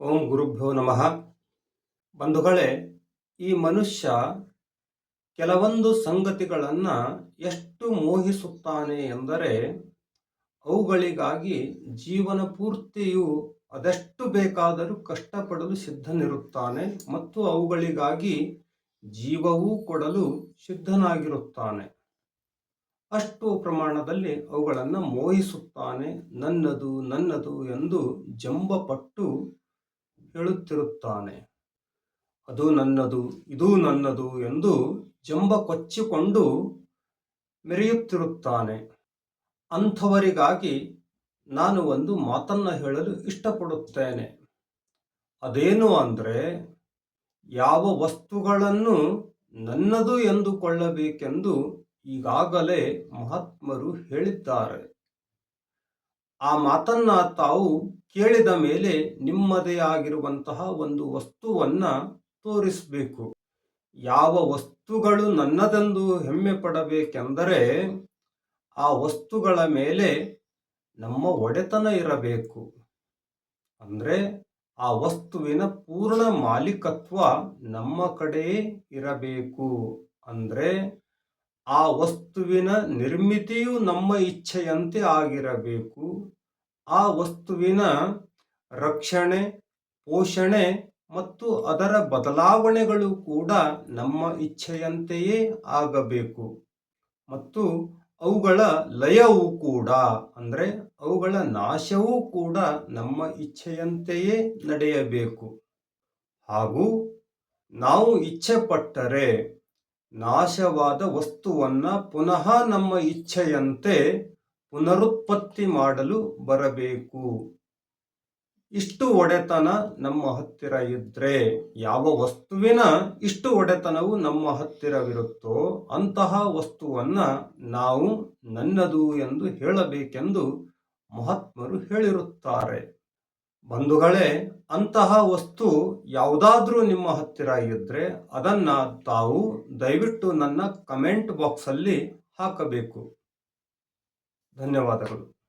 ಓಂ ಗುರುಭ್ಯೋ ನಮಃ. ಬಂಧುಗಳೇ, ಈ ಮನುಷ್ಯ ಕೆಲವೊಂದು ಸಂಗತಿಗಳನ್ನು ಎಷ್ಟು ಮೋಹಿಸುತ್ತಾನೆ ಎಂದರೆ, ಅವುಗಳಿಗಾಗಿ ಜೀವನ ಪೂರ್ತಿಯು ಅದೆಷ್ಟು ಬೇಕಾದರೂ ಕಷ್ಟಪಡಲು ಸಿದ್ಧನಿರುತ್ತಾನೆ ಮತ್ತು ಅವುಗಳಿಗಾಗಿ ಜೀವವೂ ಕೊಡಲು ಸಿದ್ಧನಾಗಿರುತ್ತಾನೆ. ಅಷ್ಟು ಪ್ರಮಾಣದಲ್ಲಿ ಅವುಗಳನ್ನು ಮೋಹಿಸುತ್ತಾನೆ, ನನ್ನದು ನನ್ನದು ಎಂದು ಜಂಬಪಟ್ಟು ಹೇಳುತ್ತಿರುತ್ತಾನೆ. ಅದು ನನ್ನದು, ಇದು ನನ್ನದು ಎಂದು ಜಂಬ ಕೊಚ್ಚಿಕೊಂಡು ಮೆರೆಯುತ್ತಿರುತ್ತಾನೆ. ಅಂಥವರಿಗಾಗಿ ನಾನು ಒಂದು ಮಾತನ್ನು ಹೇಳಲು ಇಷ್ಟಪಡುತ್ತೇನೆ. ಅದೇನು ಅಂದರೆ, ಯಾವ ವಸ್ತುಗಳನ್ನು ನನ್ನದು ಎಂದುಕೊಳ್ಳಬೇಕೆಂದು ಈಗಾಗಲೇ ಮಹಾತ್ಮರು ಹೇಳಿದ್ದಾರೆ. ಆ ಮಾತನ್ನ ತಾವು ಕೇಳಿದ ಮೇಲೆ ನಿಮ್ಮದೇ ಆಗಿರುವಂತಹ ಒಂದು ವಸ್ತುವನ್ನ ತೋರಿಸಬೇಕು. ಯಾವ ವಸ್ತುಗಳು ನನ್ನದೆಂದು ಹೆಮ್ಮೆ ಪಡಬೇಕೆಂದರೆ ಆ ವಸ್ತುಗಳ ಮೇಲೆ ನಮ್ಮ ಒಡೆತನ ಇರಬೇಕು. ಅಂದರೆ ಆ ವಸ್ತುವಿನ ಪೂರ್ಣ ಮಾಲೀಕತ್ವ ನಮ್ಮ ಕಡೆಯೇ ಇರಬೇಕು. ಅಂದರೆ ಆ ವಸ್ತುವಿನ ನಿರ್ಮಿತಿಯು ನಮ್ಮ ಇಚ್ಛೆಯಂತೆ ಆಗಿರಬೇಕು. ಆ ವಸ್ತುವಿನ ರಕ್ಷಣೆ, ಪೋಷಣೆ ಮತ್ತು ಅದರ ಬದಲಾವಣೆಗಳು ಕೂಡ ನಮ್ಮ ಇಚ್ಛೆಯಂತೆಯೇ ಆಗಬೇಕು. ಮತ್ತು ಅವುಗಳ ಲಯವೂ ಕೂಡ, ಅಂದರೆ ಅವುಗಳ ನಾಶವೂ ಕೂಡ ನಮ್ಮ ಇಚ್ಛೆಯಂತೆಯೇ ನಡೆಯಬೇಕು. ಹಾಗೂ ನಾವು ಇಚ್ಛೆ ಪಟ್ಟರೆ ನಾಶವಾದ ವಸ್ತುವನ್ನ ಪುನಃ ನಮ್ಮ ಇಚ್ಛೆಯಂತೆ ಪುನರುತ್ಪತ್ತಿ ಮಾಡಲು ಬರಬೇಕು. ಇಷ್ಟು ಒಡೆತನ ನಮ್ಮ ಹತ್ತಿರ ಇದ್ದರೆ ಯಾವ ವಸ್ತುವಿನ ಇಷ್ಟು ಒಡೆತನವು ನಮ್ಮ ಹತ್ತಿರವಿರುತ್ತೋ ಅಂತಹ ವಸ್ತುವನ್ನ ನಾವು ನನ್ನದು ಎಂದು ಹೇಳಬೇಕೆಂದು ಮಹಾತ್ಮರು ಹೇಳಿರುತ್ತಾರೆ. ಬಂಧುಗಳೇ, ಅಂತಹ ವಸ್ತು ಯಾವುದಾದ್ರೂ ನಿಮ್ಮ ಹತ್ತಿರ ಇದ್ದರೆ ಅದನ್ನ ತಾವು ದಯವಿಟ್ಟು ನನ್ನ ಕಮೆಂಟ್ ಬಾಕ್ಸಲ್ಲಿ ಹಾಕಬೇಕು. ಧನ್ಯವಾದಗಳು.